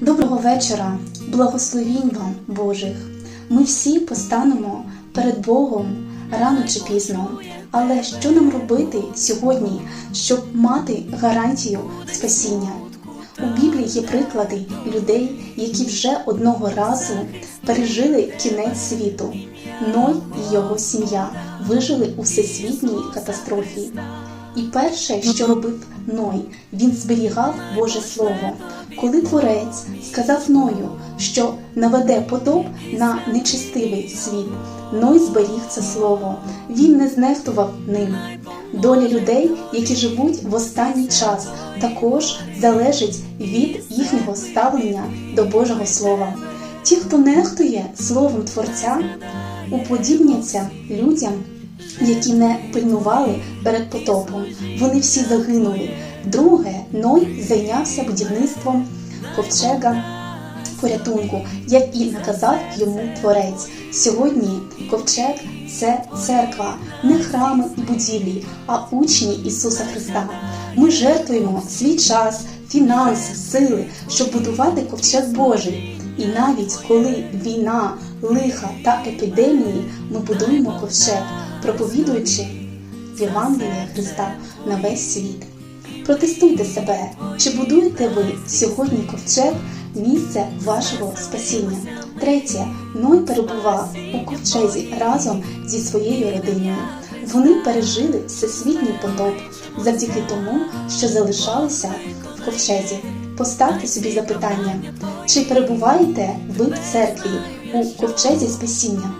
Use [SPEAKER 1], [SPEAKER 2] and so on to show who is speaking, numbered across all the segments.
[SPEAKER 1] Доброго вечора, благословінь вам Божих. Ми всі постанемо перед Богом рано чи пізно. Але що нам робити сьогодні, щоб мати гарантію спасіння? У Біблії є приклади людей, які вже одного разу пережили кінець світу. Ной і його сім'я вижили у всесвітній катастрофі. І перше, що робив Ной, він зберігав Боже Слово. Коли Творець сказав Ною, що наведе потоп на нечистивий світ, Ной зберіг це слово. Він не знехтував ним. Доля людей, які живуть в останній час, також залежить від їхнього ставлення до Божого Слова. Ті, хто нехтує словом Творця, уподібняться людям, які не пильнували перед потопом. Вони всі загинули. Друге, Ной зайнявся будівництвом ковчега порятунку, як і наказав йому творець. Сьогодні ковчег це церква, не храми і будівлі, а учні Ісуса Христа. Ми жертвуємо свій час, фінанси, сили, щоб будувати ковчег Божий. І навіть коли війна, лиха та епідемії, ми будуємо ковчег, проповідуючи Євангелія Христа на весь світ. Протестуйте себе, чи будуєте ви сьогодні ковчег місце вашого спасіння. Третє, Ной перебував у ковчезі разом зі своєю родиною. Вони пережили всесвітній потоп завдяки тому, що залишалися в ковчезі. Поставте собі запитання, чи перебуваєте ви в церкві у ковчезі спасіння?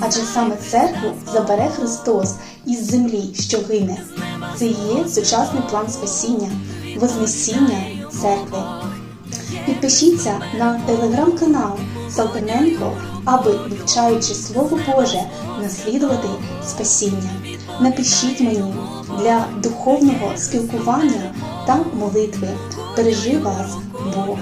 [SPEAKER 1] Адже саме церкву забере Христос із землі, що гине. Це є сучасний план спасіння, вознесіння церкви. Підпишіться на телеграм-канал Салпиненко, аби, вивчаючи Слово Боже, наслідувати спасіння. Напишіть мені для духовного спілкування та молитви. Бережи вас Бог.